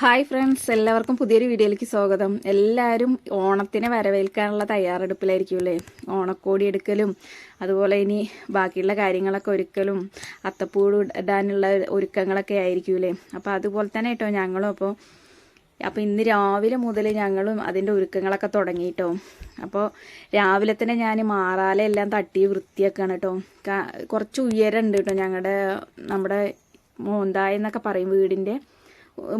Hi friends എല്ലാവർക്കും പുതിയൊരു വീഡിയോയിലേക്ക് സ്വാഗതം. എല്ലാവരും ഓണത്തിനെ വരവേൽക്കാനുള്ള തയ്യാറെടുപ്പിലായിരിക്കുമല്ലേ? ഓണക്കോടി എടുക്കലും അതുപോലെ ഇനി ബാക്കിയുള്ള കാര്യങ്ങളൊക്കെ ഒരുക്കലും അത്തപ്പൂട് ഇടാനുള്ള ഒരുക്കങ്ങളൊക്കെ ആയിരിക്കൂലേ അപ്പോൾ അതുപോലെ തന്നെ കേട്ടോ ഞങ്ങളും അപ്പോൾ അപ്പോൾ ഇന്ന് രാവിലെ മുതൽ ഞങ്ങളും അതിന്റെ ഒരുക്കങ്ങളൊക്കെ തുടങ്ങിയിട്ടോ. അപ്പോൾ രാവിലെ തന്നെ ഞാൻ മാറാലെ എല്ലാം തട്ടി വൃത്തിയാക്കുകയാണ് കേട്ടോ. കുറച്ച് ഉയരമുണ്ട് കേട്ടോ ഞങ്ങളുടെ നമ്മുടെ മോന്തായെന്നൊക്കെ പറയും വീടിന്റെ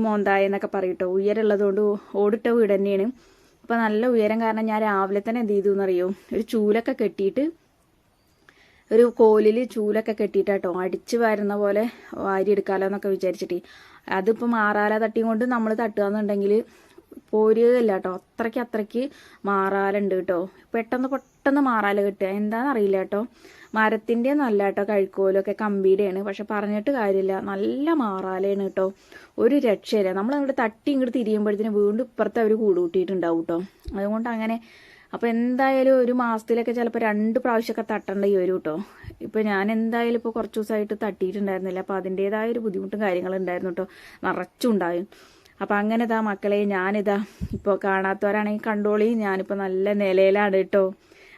മോന്തായ എന്നൊക്കെ പറയട്ടോ ഉയരമുള്ളതുകൊണ്ട് ഓടിട്ട വീട് തന്നെയാണ്. അപ്പോൾ നല്ല ഉയരം കാരണം ഞാൻ രാവിലെ തന്നെ എന്ത് ചെയ്തു എന്നറിയോ? ഒരു ചൂലൊക്കെ കെട്ടിയിട്ട് ഒരു കോലിൽ ചൂലൊക്കെ കെട്ടിയിട്ടാട്ടോ അടിച്ച് വരുന്ന പോലെ വാരി എടുക്കാലോ എന്നൊക്കെ വിചാരിച്ചിട്ട്. അതിപ്പോൾ മാറാല തട്ടിയും കൊണ്ട് നമ്മൾ തട്ടുകയെന്നുണ്ടെങ്കിൽ പോരുകയല്ല കേട്ടോ അത്രയ്ക്ക് അത്രയ്ക്ക് മാറാലുണ്ട് കേട്ടോ പെട്ടെന്ന് പെട്ടെന്ന് മാറാല കിട്ടുക. എന്താണെന്ന് അറിയില്ല കേട്ടോ മരത്തിന്റെ നല്ല കേട്ടോ കഴിക്കോലൊക്കെ കമ്പിയുടെയാണ്. പക്ഷെ പറഞ്ഞിട്ട് കാര്യമില്ല. നല്ല മാറാലയാണ് കേട്ടോ. ഒരു രക്ഷയില്ല. നമ്മൾ അങ്ങോട്ട് തട്ടി ഇങ്ങോട്ട് തിരിയുമ്പോഴത്തേന് വീണ്ടും ഇപ്പുറത്തെ അവർ കൂട് കൂട്ടിയിട്ടുണ്ടാവും കേട്ടോ. അതുകൊണ്ട് അങ്ങനെ അപ്പോൾ എന്തായാലും ഒരു മാസത്തിലൊക്കെ ചിലപ്പോൾ രണ്ട് പ്രാവശ്യമൊക്കെ തട്ടേണ്ടി വരും കേട്ടോ. ഇപ്പോൾ ഞാൻ എന്തായാലും ഇപ്പോൾ കുറച്ച് ദിവസമായിട്ട് തട്ടിയിട്ടുണ്ടായിരുന്നില്ല. അപ്പോൾ അതിന്റേതായ ഒരു ബുദ്ധിമുട്ടും കാര്യങ്ങളും ഉണ്ടായിരുന്നു കേട്ടോ. നിറച്ചുണ്ടായും. അപ്പോൾ അങ്ങനെ ഇതാ മക്കളെ ഞാനിതാ ഇപ്പോൾ കാണാത്തവരാണെങ്കിൽ കണ്ടോളി. ഞാനിപ്പോൾ നല്ല നിലയിലാണ് കേട്ടോ.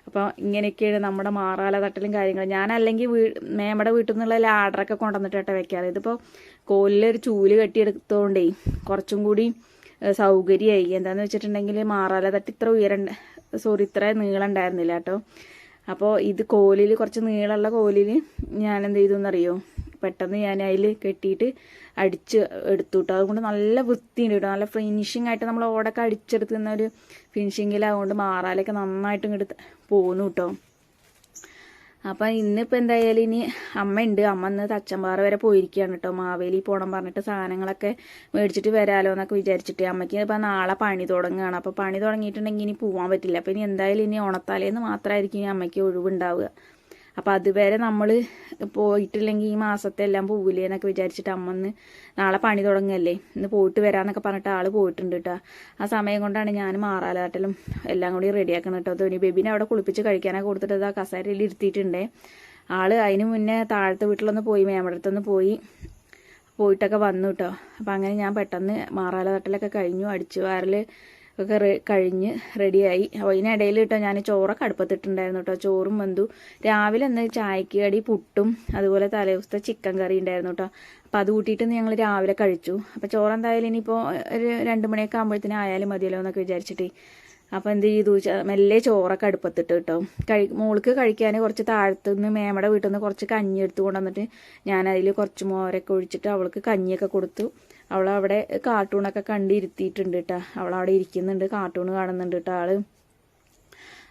അപ്പോൾ ഇങ്ങനെയൊക്കെയാണ് നമ്മുടെ മാറാല തട്ടലും കാര്യങ്ങളും. ഞാനല്ലെങ്കിൽ വീ മേമ്മയുടെ വീട്ടിൽ നിന്നുള്ള ലാഡറൊക്കെ കൊണ്ടുവന്നിട്ട് കേട്ടോ വെക്കാറ്. ഇതിപ്പോൾ കോലിലൊരു ചൂൽ കെട്ടിയെടുത്തോണ്ടേ കുറച്ചും കൂടി സൗകര്യമായി. എന്താണെന്ന് വെച്ചിട്ടുണ്ടെങ്കിൽ മാറാല തട്ടി ഇത്ര ഉയരണ്ട സോറി ഇത്ര നീളം ഉണ്ടായിരുന്നില്ല കേട്ടോ അപ്പോൾ ഇത് കോലിൽ കുറച്ച് നീളമുള്ള കോലിൽ ഞാൻ എന്ത് ചെയ്തു എന്നറിയോ? പെട്ടെന്ന് ഞാൻ അതിൽ കെട്ടിയിട്ട് അടിച്ച് എടുത്തു കേട്ടോ അതുകൊണ്ട് നല്ല വൃത്തിയുണ്ട് കേട്ടോ. നല്ല ഫിനിഷിംഗ് ആയിട്ട് നമ്മൾ ഓടൊക്കെ അടിച്ചെടുക്കുന്ന ഒരു ഫിനിഷിങ്ങിലാവുകൊണ്ട് മാറാലൊക്കെ നന്നായിട്ട് ഇങ്ങോട്ട് പോകുന്നു കേട്ടോ. അപ്പം ഇന്നിപ്പോൾ എന്തായാലും ഇനി അമ്മയുണ്ട്. അമ്മ ഇന്ന് തച്ചമ്പാറ വരെ പോയിരിക്കുകയാണ് കേട്ടോ. മാവേലി പോകണം പറഞ്ഞിട്ട് സാധനങ്ങളൊക്കെ മേടിച്ചിട്ട് വരാലോ എന്നൊക്കെ വിചാരിച്ചിട്ട്. അമ്മയ്ക്ക് ഇപ്പം നാളെ പണി തുടങ്ങുകയാണ്. അപ്പോൾ പണി തുടങ്ങിയിട്ടുണ്ടെങ്കിൽ ഇനി പോകാൻ പറ്റില്ല. അപ്പോൾ ഇനി എന്തായാലും ഇനി ഓണത്താലേന്ന് മാത്രമായിരിക്കും ഇനി അമ്മയ്ക്ക് ഒഴിവുണ്ടാവുക. അപ്പോൾ അതുവരെ നമ്മൾ പോയിട്ടില്ലെങ്കിൽ ഈ മാസത്തെ എല്ലാം പോവില്ലേ എന്നൊക്കെ വിചാരിച്ചിട്ട് അമ്മ ഇന്ന് നാളെ പണി തുടങ്ങല്ലേ. ഇന്ന് പോയിട്ട് വരാമെന്നൊക്കെ പറഞ്ഞിട്ട് ആൾ പോയിട്ടുണ്ട് കേട്ടോ ആ സമയം കൊണ്ടാണ് ഞാൻ മാറാലാട്ടലും എല്ലാം കൂടി റെഡിയാക്കുന്നത് കേട്ടോ ധോനി ബേബിനെ അവിടെ കുളിപ്പിച്ച് കഴിക്കാനൊക്കെ കൊടുത്തിട്ട് ആ കസേരയിൽ ഇരുത്തിയിട്ടുണ്ടേ. ആൾ അതിന് മുന്നേ താഴത്തെ വീട്ടിലൊന്ന് പോയി മേമടത്തൊന്ന് പോയി പോയിട്ടൊക്കെ വന്നു കേട്ടോ അപ്പം അങ്ങനെ ഞാൻ പെട്ടെന്ന് മാറാല തട്ടലൊക്കെ കഴിഞ്ഞു. അടിച്ചു വാരൽ ഒക്കെ കഴിഞ്ഞ് റെഡിയായി അപ്പോൾ ഇതിനിടയിൽ കേട്ടോ ഞാൻ ചോറൊക്കെ അടുപ്പത്തിട്ടുണ്ടായിരുന്നു കേട്ടോ ചോറും വന്നു രാവിലെ ഒന്ന് ചായക്ക് കടി പുട്ടും അതുപോലെ തലേദിവസത്തെ ചിക്കൻ കറി ഉണ്ടായിരുന്നു കേട്ടോ അപ്പോൾ അത് കൂട്ടിയിട്ട് ഞങ്ങൾ രാവിലെ കഴിച്ചു. അപ്പോൾ ചോറ് എന്തായാലും ഇനിയിപ്പോൾ ഒരു രണ്ട് മണിയൊക്കെ ആകുമ്പോഴത്തേനും ആയാലും മതിയല്ലോ എന്നൊക്കെ വിചാരിച്ചിട്ട്. അപ്പോൾ എന്ത് ചെയ്തു? മെല്ലെ ചോറൊക്കെ അടുപ്പത്തിട്ട് കേട്ടോ കഴി മോൾക്ക് കഴിക്കാൻ കുറച്ച് താഴത്തു നിന്ന് മേമയുടെ വീട്ടിൽ നിന്ന് കുറച്ച് കഞ്ഞി എടുത്ത് കൊണ്ടുവന്നിട്ട് ഞാൻ അതിൽ കുറച്ച് മോരൊക്കെ ഒഴിച്ചിട്ട് അവൾക്ക് കഞ്ഞിയൊക്കെ കൊടുത്തു. അവളവിടെ കാർട്ടൂണൊക്കെ കണ്ടിരുത്തിയിട്ടുണ്ട് കേട്ടോ അവളവിടെ ഇരിക്കുന്നുണ്ട് കാർട്ടൂൺ കാണുന്നുണ്ട് കേട്ടോ ആൾ.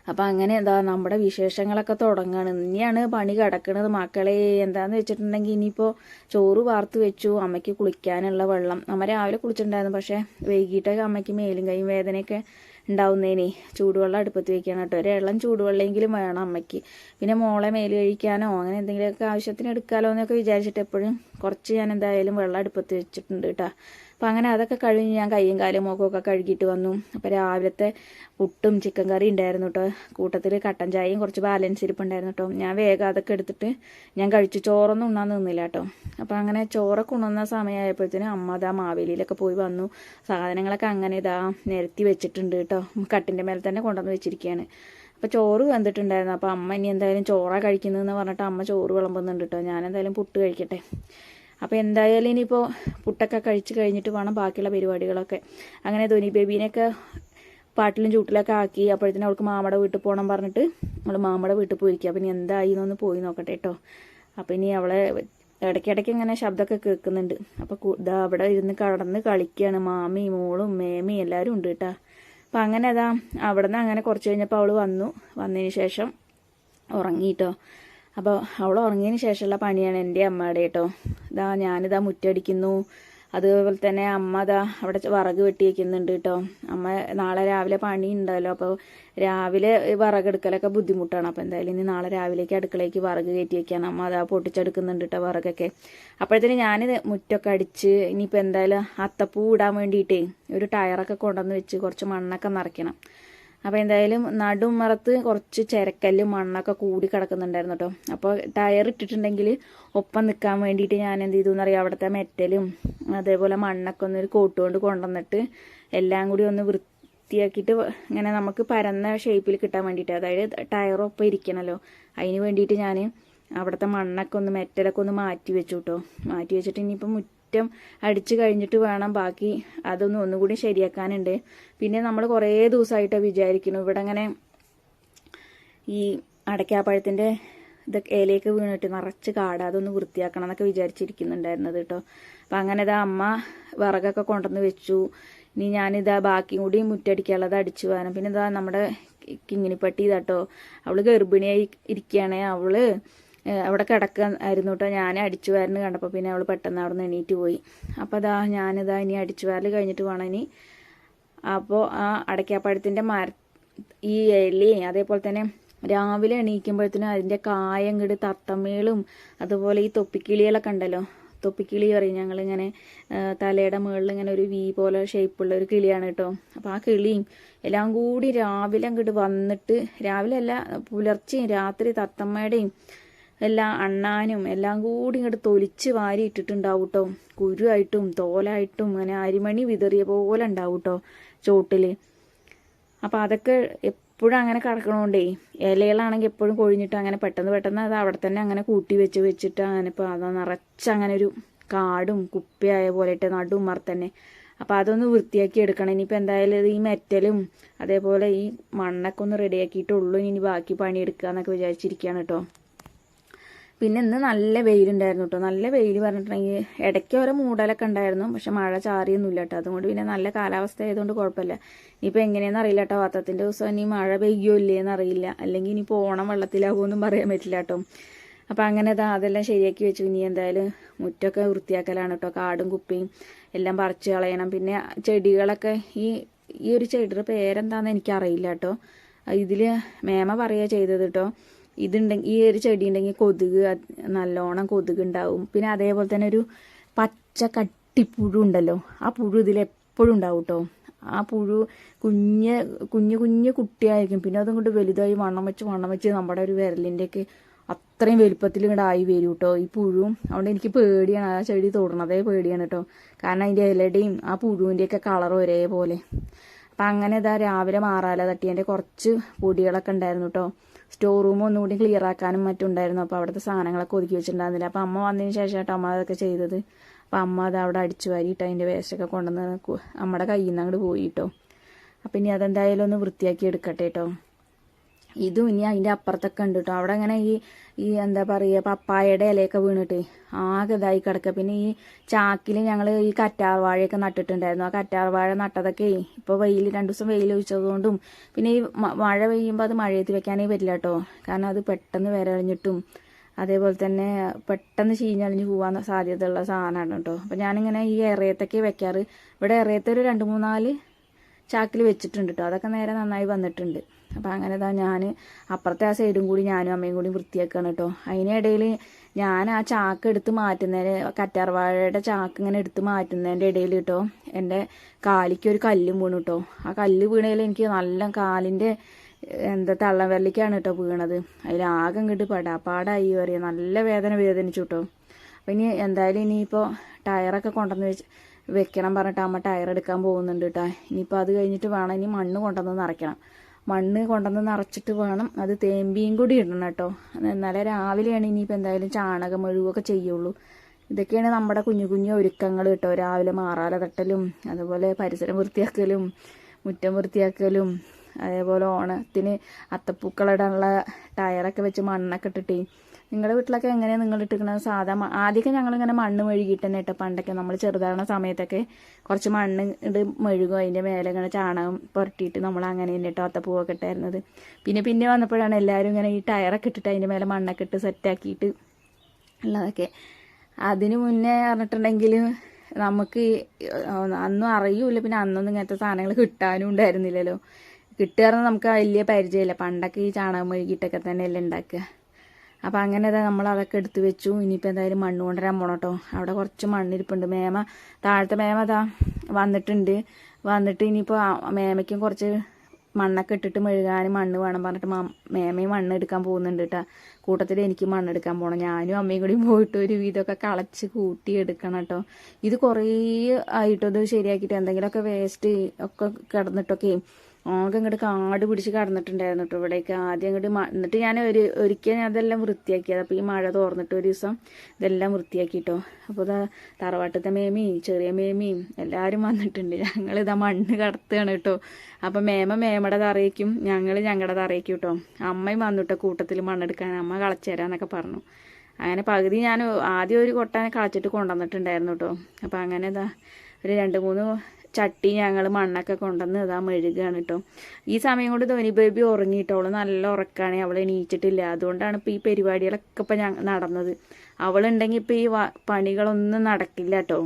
അപ്പം അങ്ങനെ എന്താ നമ്മുടെ വിശേഷങ്ങളൊക്കെ തുടങ്ങാണ്. ഇനിയാണ് പണി കിടക്കണത്. മക്കളെ എന്താന്ന് വെച്ചിട്ടുണ്ടെങ്കിൽ ഇനിയിപ്പോൾ ചോറ് വാർത്ത് വെച്ചു അമ്മയ്ക്ക് കുളിക്കാനുള്ള വെള്ളം. അമ്മ രാവിലെ കുളിച്ചിട്ടുണ്ടായിരുന്നു പക്ഷേ വൈകിട്ടൊക്കെ അമ്മയ്ക്ക് മേലും കൈയും വേദനയൊക്കെ ഉണ്ടാവുന്നതിനെ ചൂടുവെള്ളം അടുപ്പത്ത് വെക്കണം കേട്ടോ. ഒരു ഇളം ചൂടുവെള്ളമെങ്കിലും വേണം അമ്മയ്ക്ക്. പിന്നെ മോളെ മേൽ കഴിക്കാനോ അങ്ങനെ എന്തെങ്കിലുമൊക്കെ ആവശ്യത്തിന് എടുക്കാമല്ലോ എന്നൊക്കെ വിചാരിച്ചിട്ട് എപ്പോഴും കുറച്ച് ഞാൻ എന്തായാലും വെള്ളം അടുപ്പത്ത് വെച്ചിട്ടുണ്ട് കേട്ടോ. അപ്പം അങ്ങനെ അതൊക്കെ കഴിഞ്ഞ് ഞാൻ കയ്യും കാലും മുഖമൊക്കെ കഴുകിയിട്ട് വന്നു. അപ്പോൾ രാവിലത്തെ പുട്ടും ചിക്കൻ കറി ഉണ്ടായിരുന്നു കേട്ടോ കൂട്ടത്തിൽ കട്ടൻ ചായയും കുറച്ച് ബാലൻസ് ഇരിപ്പുണ്ടായിരുന്നു കേട്ടോ ഞാൻ വേഗം അതൊക്കെ എടുത്തിട്ട് ഞാൻ കഴിച്ച് ചോറൊന്നും ഉണ്ണാൻ നിന്നില്ല കേട്ടോ അപ്പോൾ അങ്ങനെ ചോറൊക്കെ ഉണ്ണുന്ന സമയമായപ്പോഴത്തേനും അമ്മ അതാ മാവേലിയിലൊക്കെ പോയി വന്നു. സാധനങ്ങളൊക്കെ അങ്ങനെ ഇതാ നിരത്തി വെച്ചിട്ടുണ്ട് കേട്ടോ കട്ടിന്റെ മേലെ തന്നെ കൊണ്ടുവന്ന് വെച്ചിരിക്കുകയാണ് അപ്പോൾ ചോറ് വെന്തിട്ടുണ്ടായിരുന്നു. അപ്പോൾ അമ്മ ഇനി എന്തായാലും ചോറാണ് കഴിക്കുന്നതെന്ന് പറഞ്ഞിട്ട് അമ്മ ചോറ് വിളമ്പുന്നുണ്ട് കേട്ടോ ഞാൻ എന്തായാലും പുട്ട് കഴിക്കട്ടെ. അപ്പോൾ എന്തായാലും ഇനിയിപ്പോൾ പുട്ടൊക്കെ കഴിച്ച് കഴിഞ്ഞിട്ട് വേണം ബാക്കിയുള്ള പരിപാടികളൊക്കെ. അങ്ങനെ ധോനി ബേബീനെയൊക്കെ പാട്ടിലും ചൂട്ടിലൊക്കെ ആക്കി അപ്പോഴത്തേനും അവൾക്ക് മാമയുടെ വീട്ടിൽ പോകണം പറഞ്ഞിട്ട് നമ്മൾ മാമയുടെ വീട്ടിൽ പോയിരിക്കുക അപ്പം ഇനി എന്തായി എന്നൊന്ന് പോയി നോക്കട്ടെ കേട്ടോ. അപ്പം ഇനി അവളെ ഇടയ്ക്കിടയ്ക്ക് ഇങ്ങനെ ശബ്ദമൊക്കെ കേൾക്കുന്നുണ്ട്. അപ്പോൾ ഇതാ അവിടെ ഇരുന്ന് കടന്ന് കളിക്കുകയാണ്. മാമി മോളും മേമി എല്ലാവരും ഉണ്ട് കേട്ടോ. അപ്പം അങ്ങനെ അതാ അവിടെ നിന്ന് അങ്ങനെ കുറച്ച് കഴിഞ്ഞപ്പോൾ അവൾ വന്നു. വന്നതിന് ശേഷം ഉറങ്ങിയിട്ടോ അപ്പോൾ അവൾ ഉറങ്ങിയതിന് ശേഷമുള്ള പണിയാണ് എന്റെ അമ്മയുടെ കേട്ടോ ഇതാ ഞാനിതാ മുറ്റടിക്കുന്നു. അതുപോലെ തന്നെ അമ്മ അതാ അവിടെ വിറക് വെട്ടി വയ്ക്കുന്നുണ്ട് കേട്ടോ അമ്മ നാളെ രാവിലെ പണി ഉണ്ടല്ലോ അപ്പോൾ രാവിലെ വിറകെടുക്കലൊക്കെ ബുദ്ധിമുട്ടാണ്. അപ്പോൾ എന്തായാലും ഇനി നാളെ രാവിലേക്ക് അടുക്കളയ്ക്ക് വിറക് കയറ്റി വയ്ക്കാൻ അമ്മ അതാ പൊട്ടിച്ചെടുക്കുന്നുണ്ട് കേട്ടോ വിറകൊക്കെ. അപ്പോഴത്തേന് ഞാനിത് മുറ്റൊക്കെ അടിച്ച് ഇനിയിപ്പോൾ എന്തായാലും അത്തപ്പൂ ഇടാൻ വേണ്ടിയിട്ടേ ഒരു ടയറൊക്കെ കൊണ്ടുവന്ന് വെച്ച് കുറച്ച് മണ്ണൊക്കെ നിറയ്ക്കണം. അപ്പോൾ എന്തായാലും നടുമറത്ത് കുറച്ച് ചിരക്കല്ലും മണ്ണൊക്കെ കൂടി കിടക്കുന്നുണ്ടായിരുന്നു കേട്ടോ അപ്പോൾ ടയർ ഇട്ടിട്ടുണ്ടെങ്കിൽ ഒപ്പം നിൽക്കാൻ വേണ്ടിയിട്ട് ഞാൻ എന്ത് ചെയ്തു എന്നറിയാം? അവിടുത്തെ മെറ്റലും അതേപോലെ മണ്ണൊക്കെ ഒന്ന് ഒരു കോട്ടുകൊണ്ട് കൊണ്ടുവന്നിട്ട് എല്ലാം കൂടി ഒന്ന് വൃത്തിയാക്കിയിട്ട് ഇങ്ങനെ നമുക്ക് പരന്ന ഷേപ്പിൽ കിട്ടാൻ വേണ്ടിയിട്ട് അതായത് ടയറൊപ്പം ഇരിക്കണമല്ലോ അതിന് വേണ്ടിയിട്ട് ഞാൻ അവിടുത്തെ മണ്ണൊക്കെ ഒന്ന് മെറ്റലൊക്കെ ഒന്ന് മാറ്റി വെച്ചു കേട്ടോ മാറ്റി വെച്ചിട്ട് ഇനിയിപ്പം അടിച്ച് കഴിഞ്ഞിട്ട് വേണം ബാക്കി അതൊന്നും ഒന്നുകൂടി ശരിയാക്കാനുണ്ട്. പിന്നെ നമ്മൾ കുറേ ദിവസമായിട്ട് വിചാരിക്കുന്നു. ഇവിടെ അങ്ങനെ ഈ അടയ്ക്കാപ്പഴത്തിന്റെ ഇതൊക്കെ ഇലയൊക്കെ വീണിട്ട് നിറച്ച് കാട് അതൊന്ന് വൃത്തിയാക്കണം എന്നൊക്കെ വിചാരിച്ചിരിക്കുന്നുണ്ടായിരുന്നത് കേട്ടോ. അപ്പം അങ്ങനെ ഇതാ അമ്മ വിറകൊക്കെ കൊണ്ടുവന്ന് വെച്ചു. ഇനി ഞാനിതാ ബാക്കിയും കൂടി മുറ്റടിക്കാനുള്ളത് അടിച്ചു പോകാനും. പിന്നെ ഇതാ നമ്മുടെ കിങ്ങിനിപ്പട്ടി ഇതാട്ടോ. അവൾ ഗർഭിണിയായി ഇരിക്കുകയാണെ. അവൾ അവിടെ കിടക്കായിരുന്നു കേട്ടോ. ഞാൻ അടിച്ചു വാരന് കണ്ടപ്പോൾ പിന്നെ അവൾ പെട്ടെന്ന് അവിടെ നിന്ന് എണീറ്റ് പോയി. അപ്പോൾ അതാ ഞാനിതാ ഇനി അടിച്ചു വാരൽ കഴിഞ്ഞിട്ട് വേണം ഇനി. അപ്പോൾ ആ അടയ്ക്കാപ്പഴത്തിന്റെ മര ഈ എലിയും അതേപോലെ തന്നെ രാവിലെ എണീക്കുമ്പോഴത്തേനും അതിന്റെ കായം കിട് തത്തമ്മേളും അതുപോലെ ഈ തൊപ്പിക്കിളികളൊക്കെ ഉണ്ടല്ലോ. തൊപ്പിക്കിളി പറയും ഞങ്ങളിങ്ങനെ തലയുടെ മുകളിൽ ഇങ്ങനെ ഒരു വി പോലെ ഷേപ്പുള്ള ഒരു കിളിയാണ് കേട്ടോ. അപ്പോൾ ആ കിളിയും എല്ലാം കൂടി രാവിലെ അങ്ങോട്ട് വന്നിട്ട് രാവിലെ അല്ല പുലർച്ചെയും രാത്രി തത്തമ്മയുടെയും എല്ലാം അണ്ണാനും എല്ലാം കൂടി ഇങ്ങോട്ട് തൊലിച്ച് വാരി ഇട്ടിട്ടുണ്ടാവും കേട്ടോ കുരുവായിട്ടും തോലായിട്ടും അങ്ങനെ അരിമണി വിതറിയ പോലെ ഉണ്ടാവും കേട്ടോ ചോട്ടിൽ അപ്പോൾ അതൊക്കെ എപ്പോഴും അങ്ങനെ കിടക്കണോണ്ടേ ഇലകളാണെങ്കിൽ എപ്പോഴും കൊഴിഞ്ഞിട്ട് അങ്ങനെ പെട്ടെന്ന് പെട്ടെന്ന് അത് അവിടെ തന്നെ അങ്ങനെ കൂട്ടി വെച്ച് വെച്ചിട്ട് അങ്ങനെ ഇപ്പോൾ അത് നിറച്ച് അങ്ങനെ ഒരു കാടും കുപ്പിയായ പോലെയിട്ട് നടുമാർ തന്നെ. അപ്പോൾ അതൊന്ന് വൃത്തിയാക്കി എടുക്കണം. ഇനിയിപ്പോൾ എന്തായാലും ഈ മെറ്റലും അതേപോലെ ഈ മണ്ണൊക്കെ ഒന്ന് റെഡിയാക്കിയിട്ടുള്ളൂ ഇനി ബാക്കി പണിയെടുക്കുക എന്നൊക്കെ വിചാരിച്ചിരിക്കുകയാണ് കേട്ടോ പിന്നെ ഇന്ന് നല്ല വെയിലുണ്ടായിരുന്നു കേട്ടോ നല്ല വെയിൽ പറഞ്ഞിട്ടുണ്ടെങ്കിൽ ഇടയ്ക്ക് ഓരോ മൂടലൊക്കെ ഉണ്ടായിരുന്നു. പക്ഷെ മഴ ചാറിയൊന്നുമില്ല കേട്ടോ അതുകൊണ്ട് പിന്നെ നല്ല കാലാവസ്ഥ ആയതുകൊണ്ട് കുഴപ്പമില്ല. ഇനിയിപ്പോൾ എങ്ങനെയാണെന്ന് അറിയില്ല കേട്ടോ വാത്തത്തിന്റെ ദിവസം ഇനി മഴ പെയ്യോ ഇല്ലേന്ന് അറിയില്ല. അല്ലെങ്കിൽ ഇനിയിപ്പോൾ ഓണം വെള്ളത്തിലാകുമെന്നും പറയാൻ പറ്റില്ല കേട്ടോ അപ്പം അങ്ങനെ ഇതാ അതെല്ലാം ശരിയാക്കി വെച്ചു. ഇനി എന്തായാലും മുറ്റമൊക്കെ വൃത്തിയാക്കലാണ് കേട്ടോ കാടും കുപ്പിയും എല്ലാം പറിച്ച് കളയണം. പിന്നെ ചെടികളൊക്കെ ഈ ഈ ഒരു ചെടിയുടെ പേരെന്താണെന്ന് എനിക്കറിയില്ല കേട്ടോ ഇതിൽ മേമ പറയുക ചെയ്തത് കേട്ടോ ഇതുണ്ടെങ്കിൽ ഈ ഒരു ചെടി ഉണ്ടെങ്കിൽ കൊതുക് നല്ലോണം കൊതുക് ഉണ്ടാവും പിന്നെ അതേപോലെ തന്നെ ഒരു പച്ച കട്ടിപ്പുഴു ഉണ്ടല്ലോ ആ പുഴു ഇതിൽ എപ്പോഴും ഉണ്ടാവും കേട്ടോ ആ പുഴു കുഞ്ഞ് കുഞ്ഞു കുഞ്ഞു കുട്ടിയായിരിക്കും. പിന്നെ അതും കൊണ്ട് വലുതായി വണ്ണം വെച്ച് വണ്ണം വെച്ച് നമ്മുടെ ഒരു വിരലിന്റെയൊക്കെ അത്രയും വലുപ്പത്തിൽ ഇങ്ങോട്ട് ആയി വരും കേട്ടോ ഈ പുഴുവും അതുകൊണ്ട് എനിക്ക് പേടിയാണ്. ആ ചെടി തൊടണതേ പേടിയാണ് കേട്ടോ കാരണം അതിന്റെ ഇലയുടെയും ആ പുഴുവിന്റെയൊക്കെ കളർ ഒരേപോലെ. അപ്പം അങ്ങനെ ഇതാ രാവിലെ മാറാല തട്ടിയതിന്റെ കുറച്ച് പൊടികളൊക്കെ ഉണ്ടായിരുന്നു കേട്ടോ സ്റ്റോർ റൂം ഒന്നുകൂടി ക്ലിയർ ആക്കാനും മറ്റുണ്ടായിരുന്നു. അപ്പോൾ അവിടുത്തെ സാധനങ്ങളൊക്കെ ഒതുക്കി വെച്ചിട്ടുണ്ടായിരുന്നില്ല. അപ്പോൾ അമ്മ വന്നതിന് ശേഷം കേട്ടോ അമ്മ അതൊക്കെ ചെയ്തത്. അപ്പോൾ അമ്മ അത് അവിടെ അടിച്ചു വാരിയിട്ട് അതിന്റെ വേസ്റ്റൊക്കെ കൊണ്ടുവന്ന് നമ്മുടെ കയ്യിൽ നിന്ന് അങ്ങോട്ട് പോയി കേട്ടോ അപ്പം ഇനി അതെന്തായാലും ഒന്ന് വൃത്തിയാക്കി എടുക്കട്ടെ കേട്ടോ ഇതും ഇനി അതിന്റെ അപ്പുറത്തൊക്കെ ഉണ്ട് കേട്ടോ അവിടെ അങ്ങനെ ഈ ഈ എന്താ പറയുക പപ്പായയുടെ ഇലയൊക്കെ വീണിട്ട് ആകെ ഇതായി കിടക്കുക. പിന്നെ ഈ ചാക്കിൽ ഞങ്ങൾ ഈ കറ്റാർവാഴയൊക്കെ നട്ടിട്ടുണ്ടായിരുന്നു. ആ കറ്റാർവാഴ നട്ടതൊക്കെ ഇപ്പോൾ വെയിൽ രണ്ട് ദിവസം വെയിൽ ഒഴിച്ചതുകൊണ്ടും പിന്നെ ഈ മഴ പെയ്യുമ്പോൾ അത് മഴയത്ത് വെക്കാനേ പറ്റില്ല കേട്ടോ കാരണം അത് പെട്ടെന്ന് വിരളിഞ്ഞിട്ടും അതേപോലെ തന്നെ പെട്ടെന്ന് ചീഞ്ഞളിഞ്ഞ് പോകാൻ സാധ്യതയുള്ള സാധനമാണ് കേട്ടോ അപ്പം ഞാനിങ്ങനെ ഈ എറയത്തൊക്കെ വെക്കാറ്. ഇവിടെ എറയത്ത് ഒരു രണ്ട് മൂന്നാൽ ചാക്കിൽ വെച്ചിട്ടുണ്ട് കേട്ടോ അതൊക്കെ നേരെ നന്നായി വന്നിട്ടുണ്ട്. അപ്പം അങ്ങനെ ഇതാ ഞാൻ അപ്പുറത്തെ ആ സൈഡും കൂടി ഞാനും അമ്മയും കൂടി വൃത്തിയാക്കുകയാണ് കേട്ടോ അതിനിടയിൽ ഞാൻ ആ ചാക്ക് എടുത്ത് മാറ്റുന്നതിന് കറ്റാർവാഴയുടെ ചാക്ക് ഇങ്ങനെ എടുത്ത് മാറ്റുന്നതിന്റെ ഇടയിൽ കേട്ടോ എന്റെ കാലിക്ക് ഒരു കല്ലും വീണു കേട്ടോ ആ കല്ല് വീണതിൽ എനിക്ക് നല്ല കാലിന്റെ എന്താ തള്ളവിരലിക്കാണ് കേട്ടോ വീണത്. അതിലാകെ ഇങ്ങോട്ട് പടാപ്പാടായി പറയാം. നല്ല വേദന വേദനിച്ചു കേട്ടോ അപ്പം ഇനി എന്തായാലും ഇനിയിപ്പോൾ ടയറൊക്കെ കൊണ്ടുവന്ന് വെച്ച് വെക്കണം പറഞ്ഞിട്ട് അമ്മ ടയർ എടുക്കാൻ പോകുന്നുണ്ട് കേട്ടോ ഇനിയിപ്പോൾ അത് കഴിഞ്ഞിട്ട് വേണം ഇനി മണ്ണ് കൊണ്ടുവന്ന് നിറയ്ക്കണം. മണ്ണ് കൊണ്ടുവന്ന് നിറച്ചിട്ട് വേണം. അത് തേമ്പിയും കൂടി ഇടണം കേട്ടോ. എന്നാലേ രാവിലെയാണ് ഇനിയിപ്പോൾ എന്തായാലും ചാണകം മെഴുകൊക്കെ ചെയ്യുള്ളൂ. ഇതൊക്കെയാണ് നമ്മുടെ കുഞ്ഞു കുഞ്ഞു ഒരുക്കങ്ങൾ കേട്ടോ. രാവിലെ മാറാല തട്ടലും അതുപോലെ പരിസരം വൃത്തിയാക്കലും മുറ്റം വൃത്തിയാക്കലും അതേപോലെ ഓണത്തിന് അത്തപ്പൂക്കളിടാനുള്ള ടയറൊക്കെ വെച്ച് മണ്ണൊക്കെ ഇട്ടിട്ടേ നിങ്ങളുടെ വീട്ടിലൊക്കെ എങ്ങനെയാണ് നിങ്ങൾ ഇട്ടിരിക്കുന്നത്? സാധാ ആദ്യമൊക്കെ ഞങ്ങൾ ഇങ്ങനെ മണ്ണ് മെഴുകിയിട്ട് തന്നെ ഇട്ടോ പണ്ടൊക്കെ നമ്മൾ ചെറുതാകുന്ന സമയത്തൊക്കെ കുറച്ച് മണ്ണ് ഇട്ട് മെഴുകും അതിന്റെ മേലെ ഇങ്ങനെ ചാണകം പുരട്ടിയിട്ട് നമ്മൾ അങ്ങനെ തന്നെ ഇട്ടോ അത്തപ്പൂവൊക്കെ ഇട്ടായിരുന്നത്. പിന്നെ പിന്നെ വന്നപ്പോഴാണ് എല്ലാവരും ഇങ്ങനെ ഈ ടയറൊക്കെ ഇട്ടിട്ട് അതിന്റെ മേലെ മണ്ണൊക്കെ ഇട്ട് സെറ്റാക്കിയിട്ട് ഉള്ളതൊക്കെ. അതിന് മുന്നേ പറഞ്ഞിട്ടുണ്ടെങ്കിൽ നമുക്ക് അന്നും അറിയൂല പിന്നെ അന്നൊന്നും ഇങ്ങനത്തെ സാധനങ്ങൾ കിട്ടാനും ഉണ്ടായിരുന്നില്ലല്ലോ. കിട്ടുകയെന്ന് നമുക്ക് വലിയ പരിചയമില്ല. പണ്ടൊക്കെ ഈ ചാണകം മെഴുകിയിട്ടൊക്കെ തന്നെയല്ലേ ഉണ്ടാക്കുക. അപ്പം അങ്ങനെ ഇതാ നമ്മൾ അതൊക്കെ എടുത്തു വെച്ചു. ഇനിയിപ്പോൾ എന്തായാലും മണ്ണ് കൊണ്ടുവരാൻ പോകണം കേട്ടോ അവിടെ കുറച്ച് മണ്ണിരിപ്പുണ്ട്. മേമ താഴത്തെ മേമ അതാ വന്നിട്ടുണ്ട്. വന്നിട്ട് ഇനിയിപ്പോൾ മേമയ്ക്കും കുറച്ച് മണ്ണൊക്കെ ഇട്ടിട്ട് മെഴുകാനും മണ്ണ് വേണം പറഞ്ഞിട്ട് മേമയും മണ്ണ് എടുക്കാൻ പോകുന്നുണ്ട് കേട്ടോ കൂട്ടത്തിൽ എനിക്ക് മണ്ണ് എടുക്കാൻ പോകണം ഞാനും അമ്മയും കൂടി പോയിട്ട് ഒരു വീതമൊക്കെ കളച്ച് കൂട്ടി എടുക്കണം കേട്ടോ ഇത് കുറേ ആയിട്ടോ ഇത് ശരിയാക്കിയിട്ട് എന്തെങ്കിലുമൊക്കെ വേസ്റ്റ് ഒക്കെ കിടന്നിട്ടൊക്കെ ആകെ ഇങ്ങോട്ട് കാട് പിടിച്ച് കടന്നിട്ടുണ്ടായിരുന്നു കേട്ടോ ഇവിടേക്ക്. ആദ്യം ഇങ്ങോട്ട് എന്നിട്ട് ഞാൻ ഒരു ഒരിക്കൽ ഞാൻ അതെല്ലാം വൃത്തിയാക്കിയത് അപ്പോൾ ഈ മഴ തോർന്നിട്ട് ഒരു ദിവസം ഇതെല്ലാം വൃത്തിയാക്കിട്ടോ. അപ്പോൾ ഇതാ തറവാട്ടത്തെ മേമയും ചെറിയ മേമയും എല്ലാവരും വന്നിട്ടുണ്ട്. ഞങ്ങൾ ഇതാ മണ്ണ് കടത്തുകയാണ് കേട്ടോ അപ്പം മേമ മേമയുടെ തറയ്ക്കും ഞങ്ങൾ ഞങ്ങളുടെ തറയ്ക്കും കേട്ടോ അമ്മയും വന്നിട്ടോ കൂട്ടത്തിൽ മണ്ണെടുക്കാൻ. അമ്മ കളച്ചുതരാന്നൊക്കെ പറഞ്ഞു. അങ്ങനെ പകുതി ഞാൻ ആദ്യം ഒരു കൊട്ടാനെ കളച്ചിട്ട് കൊണ്ടുവന്നിട്ടുണ്ടായിരുന്നു കേട്ടോ അപ്പോൾ അങ്ങനെ ഇതാ ഒരു രണ്ട് മൂന്ന് ചട്ടി ഞങ്ങൾ മണ്ണൊക്കെ കൊണ്ടുവന്ന് ഇതാ മെഴുകാണ് കേട്ടോ ഈ സമയം കൊണ്ട് ധോനി ബേബി ഉറങ്ങിയിട്ടോ അവൾ നല്ല ഉറക്കാണ്. അവൾ എണീച്ചിട്ടില്ല. അതുകൊണ്ടാണ് ഇപ്പോൾ ഈ പരിപാടികളൊക്കെ ഇപ്പം ഞാൻ നടന്നത്. അവളുണ്ടെങ്കിൽ ഇപ്പോൾ ഈ പണികളൊന്നും നടക്കില്ല കേട്ടോ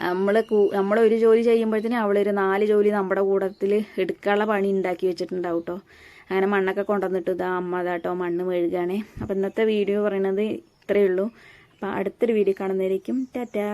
നമ്മൾ നമ്മൾ ഒരു ജോലി ചെയ്യുമ്പോഴത്തേനും അവളൊരു നാല് ജോലി നമ്മുടെ കൂടത്തിൽ എടുക്കാനുള്ള പണി ഉണ്ടാക്കി വെച്ചിട്ടുണ്ടാവും കേട്ടോ അങ്ങനെ മണ്ണൊക്കെ കൊണ്ടുവന്നിട്ട് ഇതാ അമ്മ ഇതാട്ടോ മണ്ണ് മെഴുകാണേ. അപ്പം ഇന്നത്തെ വീഡിയോ പറയണത് ഇത്രയേ ഉള്ളൂ. അപ്പം അടുത്തൊരു വീഡിയോ കാണുന്നതായിരിക്കും ടാറ്റാ.